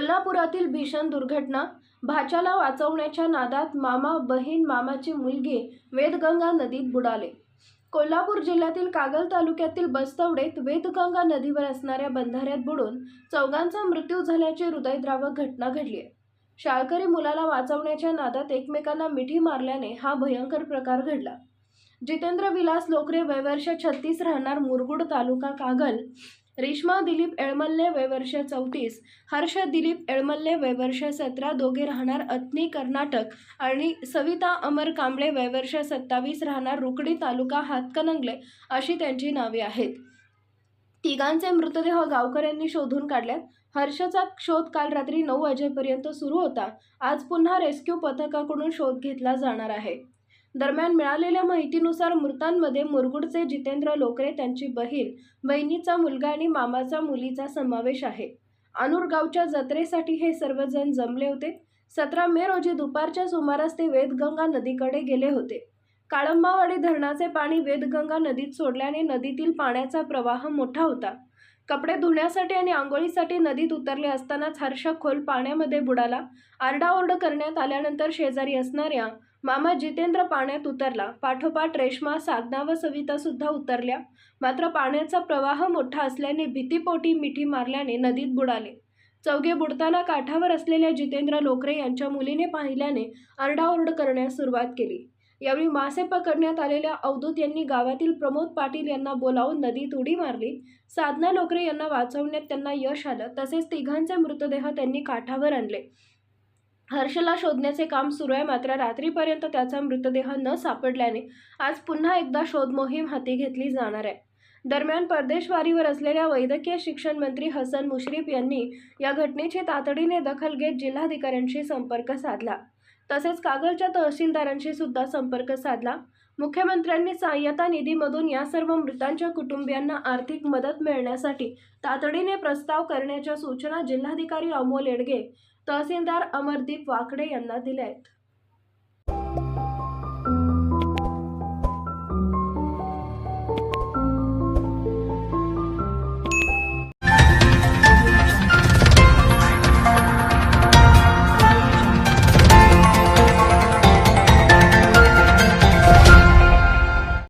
कोल्हापुरातील भीषण दुर्घटना भाच्याला वाचवण्याच्या नादात मामा बहीण मामाची मुलगी वेदगंगा नदीत बुडाले. कोल्हापूर जिल्ह्यातील कागल तालुक्यातील बस्तवडेत वेदगंगा नदीवर असणाऱ्या बंधाऱ्यात बुडून चौघांचा मृत्यू झाल्याची हृदयद्रावक घटना घडली आहे शाळकरी मुलाला वाचवण्याच्या नादात एकमेकांना मिठी मारल्याने हा भयंकर प्रकार घडला. जितेंद्र विलास लोकरे वयवर्ष छत्तीस राहणार मुरगुड तालुका कागल रेश्मा दिलीप एळमल्ले वयवर्ष चौतीस. हर्ष दिलीप एळमल्ले वयवर्ष सतरा. दोघे राहणार अत्नी कर्नाटक आणि सविता अमर कांबळे वयवर्ष सत्तावीस राहणार रुकडी तालुका हातकणंगले अशी त्यांची नावे आहेत. तिघांचे मृतदेह गावकऱ्यांनी शोधून काढल्यात. हर्षचा शोध काल रात्री नऊ वाजेपर्यंत सुरू होता. आज पुन्हा रेस्क्यू पथकाकडून शोध घेतला जाणार आहे. दरम्यान मिळालेल्या माहितीनुसार मृतांमध्ये मुरगुडचे जितेंद्र लोकरे त्यांची बहीण बहिणीचा मुलगा आणि मामाचा मुलीचा समावेश आहे. अनुरगावच्या जत्रेसाठी हे सर्वजण जमले होते. सतरा मे रोजी दुपारच्या सुमारास ते वेदगंगा नदीकडे गेले होते. काळंबावाडी धरणाचे पाणी वेदगंगा नदीत सोडल्याने नदीतील पाण्याचा प्रवाह मोठा होता. कपडे धुण्यासाठी आणि आंघोळीसाठी नदीत उतरले असतानाच हर्ष खोल पाण्यामध्ये बुडाला. आरडाओरड करण्यात आल्यानंतर शेजारी असणाऱ्या मामा जितेंद्र पाण्यात उतरला. पाठोपाठ रेश्मा साधना व सविता सुद्धा उतरल्या. मात्र पाण्याचा प्रवाह मोठा असल्याने भीतीपोटी मिठी मारल्याने नदीत बुडाले. चौघे बुडताना काठावर असलेल्या जितेंद्र लोकरे यांच्या मुलीने पाहिल्याने आरडाओरड करण्यास सुरुवात केली. यावेळी मासे पकडण्यात आलेल्या अवधूत यांनी गावातील प्रमोद पाटील यांना बोलावून नदीत उडी मारली. साधना लोकरे यांना वाचवण्यात त्यांना यश आलं. तसेच तिघांचे मृतदेह त्यांनी काठावर आणले. हर्षला शोधण्याचे काम सुरू आहे. मात्र रात्रीपर्यंत त्याचा मृतदेह न सापडल्याने आज पुन्हा एकदा शोध मोहीम हाती घेतली जाणार आहे. दरम्यान परदेशवारीवर असलेल्या वैद्यकीय शिक्षण मंत्री हसन मुश्रीफ यांनी या घटनेची तातडीने दखल घेत जिल्हाधिकाऱ्यांशी संपर्क साधला. तसेच कागलच्या तहसीलदारांशी सुद्धा संपर्क साधला. मुख्यमंत्र्यांनी सहाय्यता निधीमधून या सर्व मृतांच्या कुटुंबियांना आर्थिक मदत मिळण्यासाठी तातडीने प्रस्ताव करण्याच्या सूचना जिल्हाधिकारी अमोल येडगे तहसीलदार अमरदीप वाकडे यांना दिल्या आहेत